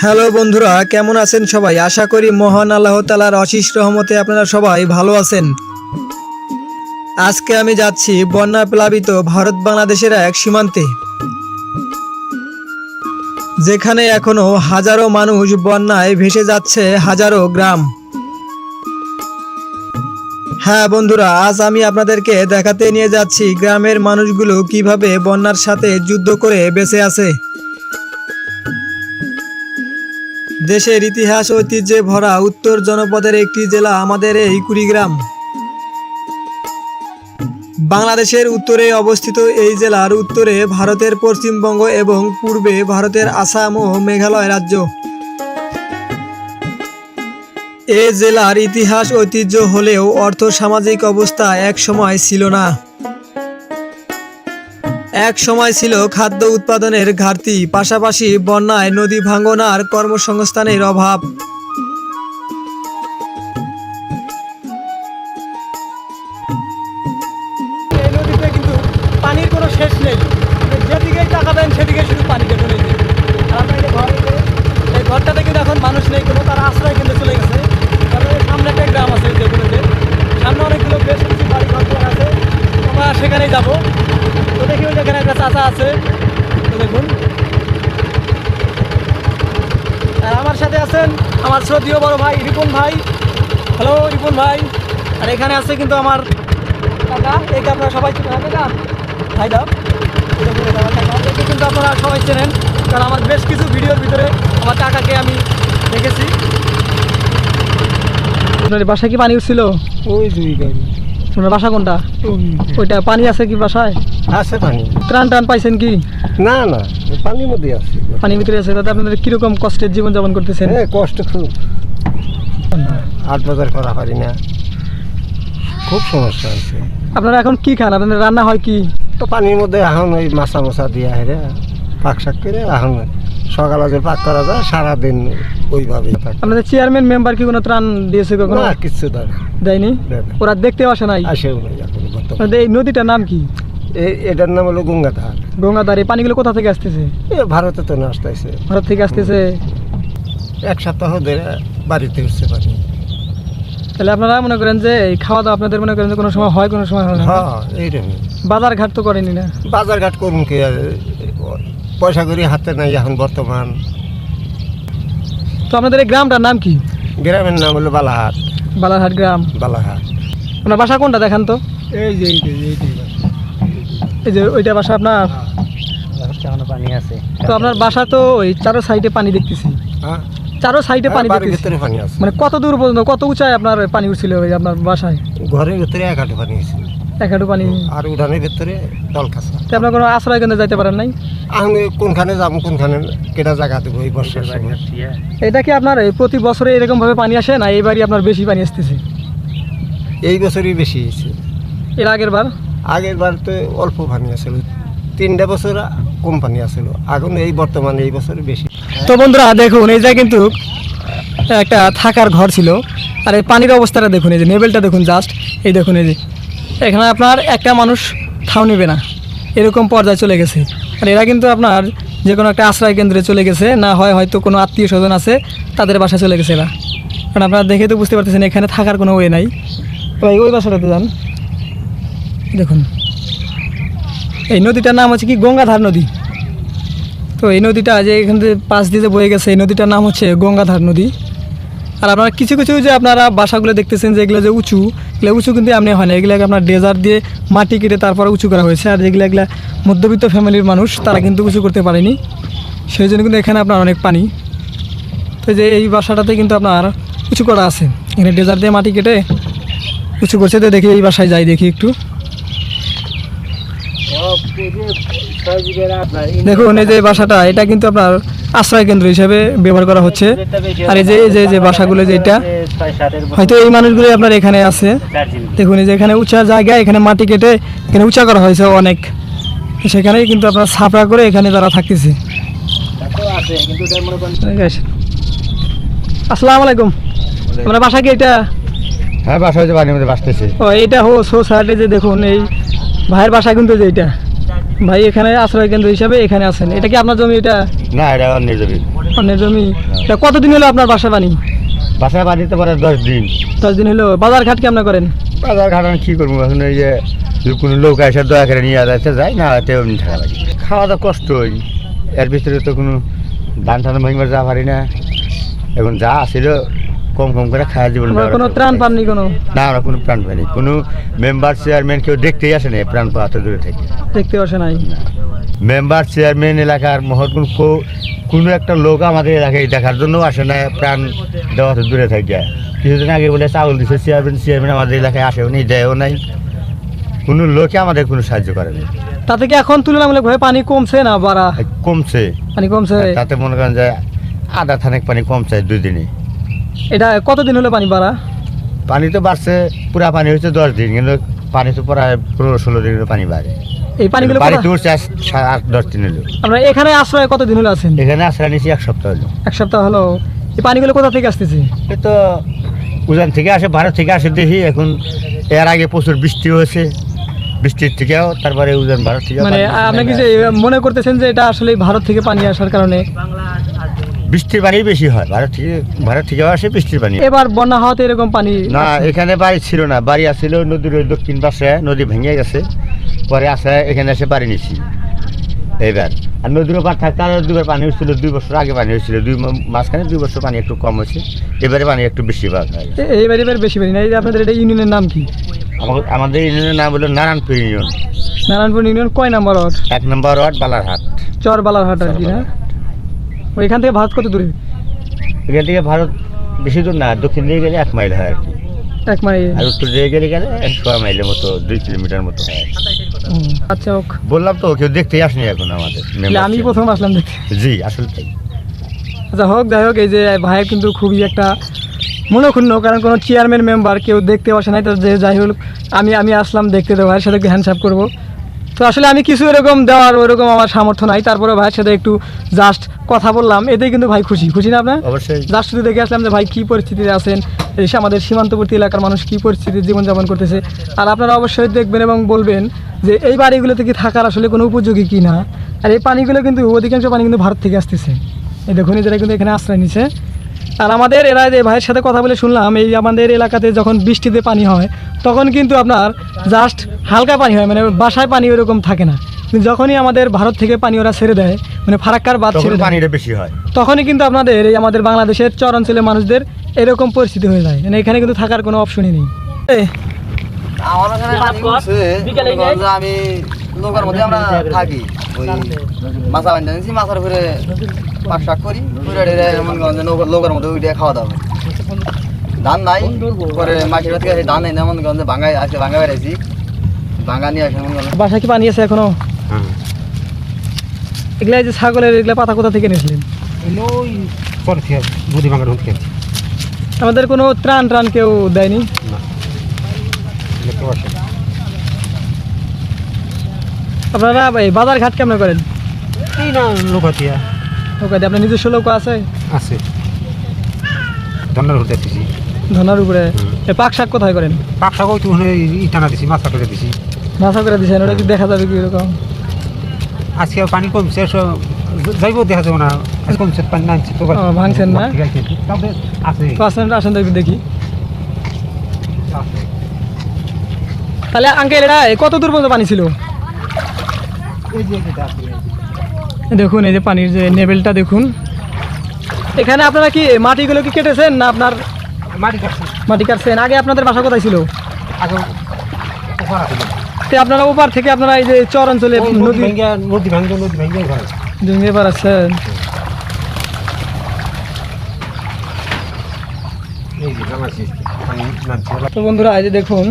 Hello বন্ধুরা, কেমন আছেন সবাই? আশা করি মহান আল্লাহ তালার অশিস রহমতে আপনারা সবাই ভালো আছেন। আজকে আমি যাচ্ছি বন্যা প্লাবিত ভারত বাংলাদেশের এক সীমান্তে, যেখানে এখনও হাজারো মানুষ বন্যায় ভেসে যাচ্ছে হাজারো গ্রাম। হ্যাঁ বন্ধুরা, আজ আমি আপনাদেরকে দেখাতে নিয়ে যাচ্ছি গ্রামের মানুষগুলো কীভাবে বন্যার সাথে যুদ্ধ করে বেঁচে আছে। দেশের ইতিহাস ঐতিহ্যে ভরা উত্তর জনপদের একটি জেলা আমাদের এই কুড়িগ্রাম। বাংলাদেশের উত্তরে অবস্থিত এই জেলার উত্তরে ভারতের পশ্চিমবঙ্গ এবং পূর্বে ভারতের আসাম ও মেঘালয় রাজ্য। এ জেলার ইতিহাস ঐতিহ্য হলেও অর্থ সামাজিক অবস্থা এক সময় ছিল না। এক সময় ছিল খাদ্য উৎপাদনের ঘাটতি, পাশাপাশি বন্যায় নদী ভাঙ্গন আর কর্মসংস্থানের অভাব। পানির কোনো শেষ নেই। আপনি যেদিকেই তাকাবেন সেদিকে শুধু পানি দেখে নেই আর আমরা এই যে ঘর এই যে- এই ঘরটাতে কিন্তু এখন মানুষ নেই কোনো তার আশ্রয় কিন্তু চলে গেছে কারণ এই সামনে একটা গ্রাম আছে যেগুলো যে সামনে অনেকগুলো বেশ কিছু বাড়ি ঘর দুয়ার আছে আমরা সেখানেই যাব। তো দেখি ওই যেখানে একটা চাচা আছে। তো দেখুন। আর আমার সাথে আছেন আমার শ্রদ্ধীয় বড় ভাই রিপন ভাই। হ্যালো রিপন ভাই। আর এখানে আছে কিন্তু আমার কাকা। এই আপনারা সবাই চেনেন হ্যাঁ কাকা? ভাই দাও। একে কিন্তু আপনারা সবাই চেনেন, কারণ আমার বেশ কিছু ভিডিওর ভিতরে আমার কাকাকে আমি দেখেছি। আপনার বাসায় কি পানি উঠছিল? ওই দুই গাড়ি। আপনার বাসা কোনটা? ওইটা পানি আছে কি বাসায়? আছে পানি। ত্রাণ টান পাইছেন কি? না না পানির মধ্যে আছে। পানির ভিতরে আছে তাতে আপনাদের কীরকম কষ্টের জীবন যাপন করতেছেন কষ্ট খুব। হাট বাজার করা পারি না। খুব সমস্যা আছে। আপনারা এখন কি খান? আপনাদের রান্না হয় কি? তো পানির মধ্যে এখন ওই মাছা মশা দিয়া হেরে পাক শাক করে এখন সকালে যে পাক করা যায় সারাদিন ওইভাবে থাকে। আপনাদের চেয়ারম্যান মেম্বার কি কোনো ত্রাণ দিয়েছে কখনো? না কিচ্ছু দেয় দেয়নি? ওরা দেখতেও আসে নাই? আসেও নাই এখন বর্তমানে। আপনাদের এই নদীটার নাম কি? এটার নাম হলো গঙ্গাধার। গঙ্গাধার এই পানিগুলো কোথা থেকে আসতেছে? এ ভারতে তো না আসতেছে। ভারত থেকে আসতেছে। এক সপ্তাহ ধরে বাড়িতে উঠতে পারি তাহলে আপনারা মনে করেন যে এই খাওয়া দাওয়া আপনাদের মনে করেন যে কোনো সময় হয় কোনো সময় হয় না? হ্যাঁ এইরকমই বাজার ঘাট তো করেনি না? বাজার ঘাট করুন কি পয়সা করি হাতে নাই এখন বর্তমান। তো আপনাদের এই গ্রামটার নাম কি? গ্রামের নাম হলো বালাহাট। বালারহাট গ্রাম। বালাহাট। আপনার বাসা কোনটা দেখান তো? এই যে এই যে ওইটা বাসা আপনার? পানি আছে। তো আপনার বাসা তো ওই চারো সাইডে পানি দেখতেছি। হ্যাঁ। চারো সাইডে পানি দেখতেছি। ভিতরে পানি আছে। মানে কত দূর পর্যন্ত কত উঁচায় আপনার পানি উঠছিল ওই আপনার বাসায়? ঘরের ভিতরে এক হাঁটু পানি আছে পানি। আর উঠানের ভিতরে দল কাঁচা আপনার কোনো আশ্রয় কেন্দ্রে যাইতে পারেন নাই? আমি কোনখানে যাব কোনখানে কেটা জায়গা দেবো এই বর্ষার সময়? এটা কি আপনার এই প্রতি বছরে এরকম ভাবে পানি আসে না এইবারই আপনার বেশি পানি আসতেছে? এই বছরই বেশি হয়েছে। এর আগের বার? আগের বার তো অল্প পানি আসছিল তিনটা বছর কম পানি আসছিল এখন এই বর্তমানে এই বছর বেশি। তো বন্ধুরা দেখুন এই যে কিন্তু একটা থাকার ঘর ছিল। আর এই পানির অবস্থাটা দেখুন এই যে নেবেলটা দেখুন জাস্ট এই দেখুন এই যে এখানে আপনার একটা মানুষ ঠাও নেবে না। এরকম পর্যায়ে চলে গেছে। আর এরা কিন্তু আপনার যে কোনো একটা আশ্রয় কেন্দ্রে চলে গেছে, না হয় হয়তো কোনো আত্মীয় স্বজন আছে, তাদের বাসায় চলে গেছে এরা। কারণ আপনারা দেখে তো বুঝতে পারতেছেন, এখানে থাকার কোনো ওয়ে নাই। ভাই, ওই বাসাটাতে যান। দেখুন। এই নদীটার নাম হচ্ছে কি? গঙ্গাধার নদী। তো এই নদীটা যে এখান থেকে পাশ দিয়ে বয়ে গেছে, এই নদীটার নাম হচ্ছে গঙ্গাধার নদী। আর আপনারা কিছু কিছু যে আপনারা বাসাগুলো দেখতেছেন যে এগুলো যে উঁচু, এগুলো উঁচু কিন্তু এমনি হয় না। এগুলোকে আপনার ডেজার দিয়ে মাটি কেটে তারপরে উঁচু করা হয়েছে। আর যেগুলো এগুলা মধ্যবিত্ত ফ্যামিলির মানুষ, তারা কিন্তু উঁচু করতে পারেনি। সেই জন্য কিন্তু এখানে আপনার অনেক পানি। তো যে এই বাসাটাতে কিন্তু আপনার উঁচু করা আছে। এখানে ডেজার দিয়ে মাটি কেটে উঁচু করছে। তো দেখি এই বাসায় যাই দেখি একটু। দেখুন এই যে বাসাটা এটা কিন্তু আপনার আশ্রয় কেন্দ্র হিসেবে ব্যবহার করা হচ্ছে। আর এই যে এই যে যে বাসাগুলো যেটা হয়তো এই মানুষগুলো আপনার এখানে আছে। দেখুন এই যে এখানে উঁচা জায়গা এখানে মাটি কেটে এখানে উঁচা করা হয়েছে অনেক। সেখানেই কিন্তু আপনার ছাপড়া করে এখানে তারা থাকতেছে। আসসালামু আলাইকুম। আপনার বাসা কি এটা? হ্যাঁ বাসা হয়েছে পানির মধ্যে বাঁচতেছে ও এইটা হো সো সাইডে যে দেখুন এই ভাইয়ের বাসা কিন্তু যে এটা। ভাই এখানে আশ্রয় কেন্দ্র হিসাবে এখানে আছেন। এটা কি আপনার জমি? এটা না এটা অন্য জমি। অন্যের জমি? এটা কতদিন হলো আপনার বাসা বানি বাসায় বাড়িতে পারে দশ দিন। দশ দিন হলো। বাজার ঘাট কেমন করেন? বাজার ঘাট আমি কী করব? এখন এই যে কোনো লোক এসে দয়া করে নিয়ে যাচ্ছে যায় না এতে এমনি থাকা লাগে। খাওয়া দাওয়া কষ্টই এর ভিতরে তো কোনো ধান টান ভাঙবার যা পারি না। এখন যা আসছিল কম কম করে খাওয়া জীবন কোনো ত্রাণ পাননি কোনো? না আমরা কোনো প্রাণ পাইনি। কোনো মেম্বার চেয়ারম্যান কেউ দেখতেই আসে না প্রাণ পাওয়া তো দূরে থেকে। দেখতে আসে নাই। মেম্বার চেয়ারম্যান এলাকার মহৎ কোনো একটা লোক আমাদের এলাকায় দেখার জন্য আসে না প্রাণ দেওয়া তো দূরে থাকে। কিছুদিন আগে বলে চাউল দিচ্ছে চেয়ারম্যান চেয়ারম্যান আমাদের এলাকায় আসেও নেই দেয়ও নাই। কোনো লোকে আমাদের কোনো সাহায্য করে না তাতে কি এখন তুলনামূলকভাবে পানি কমছে না বাড়া? কমছে। পানি কমছে। তাতে মনে করেন যে আধা থানেক পানি কমছে দুই দিনে। এটা কতদিন হলো পানি বাড়া পানি তো বাড়ছে পুরা পানি হচ্ছে দশ দিন কিন্তু পানি তো প্রায় পনেরো ষোলো দিনের পানি বাড়ে। এই পানিগুলো সাত আট দশ দিন হলো। আমরা এখানে আশ্রয় কতদিন হলো আছেন? এখানে আশ্রয় নিয়েছি এক সপ্তাহ হলো। এক সপ্তাহ হলো। এই পানিগুলো কোথা থেকে আসতেছে? এ তো উজান থেকে আসে ভারত থেকে আসে দেখি এখন এর আগে প্রচুর বৃষ্টি হয়েছে। বৃষ্টির থেকেও তারপরে উজান ভারত থেকে মানে আপনি কি যে মনে করতেছেন যে এটা আসলে ভারত থেকে পানি আসার কারণে? বৃষ্টির পানি বেশি হয়। ভারত থেকে ভারত থেকেও আসে বৃষ্টির পানি। এবার বন্যা হওয়াতে এরকম পানি না এখানে বাড়ি ছিল না। বাড়ি আসছিল নদীর ওই দক্ষিণ পাশে নদী ভেঙে গেছে। পরে আসে এখানে এসে বাড়ি নিছি। এইবার। আর নদীর ওপার থাকতে আরও দুবার পানি হচ্ছিল দুই বছর আগে পানি হচ্ছিল দুই মাঝখানে দুই বছর পানি একটু কম হয়েছে। এবারে পানি একটু বেশি ভাগ হয় এইবার এবার বেশি পানি। না এই আপনাদের এটা ইউনিয়নের নাম কি? আমা- আমাদের ইউনিয়নের নাম হলো নারায়ণপুর ইউনিয়ন। নারায়ণপুর ইউনিয়ন কয় নাম্বার ওয়ার্ড? এক নম্বর ওয়ার্ড বালারহাট। চর বালারহাট আর কি না? ওইখান থেকে ভারত কত দূরে? এখান থেকে ভারত বেশি দূর না দক্ষিণ দিকে গেলে এক মাইল হয় আর কি। এক মাইল। আর উত্তর দিকে গেলে গেলে একশো মাইলের মতো দুই কিলোমিটার মতো হয় আচ্ছা ওক। বললাম তো কেউ দেখতেই আসেনি এখন আমাদের আমি প্রথম আসলাম দেখতে। জি আসলে তাই। আচ্ছা হোক যাই হোক এই যে ভাইয়ের কিন্তু খুবই একটা মনোক্ষুণ্ণ কারণ কোনো চেয়ারম্যান মেম্বার কেউ দেখতে আসে নাই তো যে যাই হোক আমি আমি আসলাম দেখতে তো ভাইয়ের সাথে হ্যান্ডসাপ করব। তো আসলে আমি কিছু এরকম দেওয়ার ওরকম আমার সামর্থ্য নাই। তারপরে ভাইয়ের সাথে একটু জাস্ট কথা বললাম। এতেই কিন্তু ভাই খুশি। খুশি না আপনার? অবশ্যই। জাস্ট শুধু দেখে আসলাম যে ভাই কী পরিস্থিতিতে আছেন এই সে আমাদের সীমান্তবর্তী এলাকার মানুষ কী পরিস্থিতিতে জীবনযাপন করতেছে। আর আপনারা অবশ্যই দেখবেন এবং বলবেন যে এই বাড়িগুলোতে কি থাকার আসলে কোনো উপযোগী কি না? আর এই পানিগুলো কিন্তু অধিকাংশ পানি কিন্তু ভারত থেকে আসতেছে। এই দেখুন যারা কিন্তু এখানে আশ্রয় নিছে। আর আমাদের এরা যে ভাইয়ের সাথে কথা বলে শুনলাম এই আমাদের এলাকাতে যখন বৃষ্টিতে পানি হয় তখন কিন্তু আপনার জাস্ট হালকা পানি হয় মানে বাসায় পানি ওরকম থাকে না। যখনই আমাদের ভারত থেকে পানি ওরা ছেড়ে দেয় মানে ফারাক্কার বাদ ছেড়ে পানিটা বেশি হয়। তখনই কিন্তু আপনাদের এই আমাদের বাংলাদেশের চর অঞ্চলের মানুষদের এরকম পরিস্থিতি হয়ে যায়। মানে এখানে কিন্তু থাকার কোনো অপশনই নেই। আমি নৌকার মধ্যে আমরা থাকি। ওই মাছা বান্ধা নিয়েছি মাথার উপরে পাক শাক করি নৌকার মধ্যে উঠে খাওয়া দাওয়া ধান নাই পরে মাসির থেকে ধান নাই না মনে করেন যে ভাঙ্গাই আসে ভাঙ্গা বেড়াইছি। ভাঙ্গা নিয়ে আসে বাসায় কি পানি আছে এখনও? এগুলা যে ছাগলের এগুলা পাতা কোথা থেকে নিয়েছিলেন ওই পরে থেকে বুদ্ধি ভাঙার হতে গেছে আমাদের কোনো ত্রাণ ত্রাণ কেউ দেয়নি পাচ্ছেন আপনারা এই বাজার ঘাট কেমন করেন? এই না লোকাতিয়া। ওকে আপনার নিজস্ব লোক আছে? আছে। ধন্যার হতে দিছি ধনার উপরে পাক শাক কোথায় করেন? পাক শাক ওই তো ইটানা দিছি মাথা করে দিছি। মাথা করে দিয়েছেন ওটা কি দেখা যাবে কি এরকম? আজকে পানি কমছে যাইব দেখা যাবে না। কমছে পানি নামছে তো ভাঙছেন না? আসেন আসেন দেখি। তাহলে আঙ্কেল এটা কত দূর পর্যন্ত পানি ছিল? দেখুন এই যে পানির যে লেভেলটা দেখুন। এখানে আপনারা কি মাটিগুলো কি কেটেছেন না আপনার মাটি কাটছে। মাটি কাটছেন? আগে আপনাদের বাসা কোথায় ছিল? আগে আপনারা ওপার থেকে আপনারা এই যে চর অঞ্চলে নদী ভাঙ্গা ভাঙ্গা পারাচ্ছেন তো বন্ধুরা এই যে দেখুন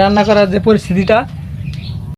রান্না করার যে পরিস্থিতিটা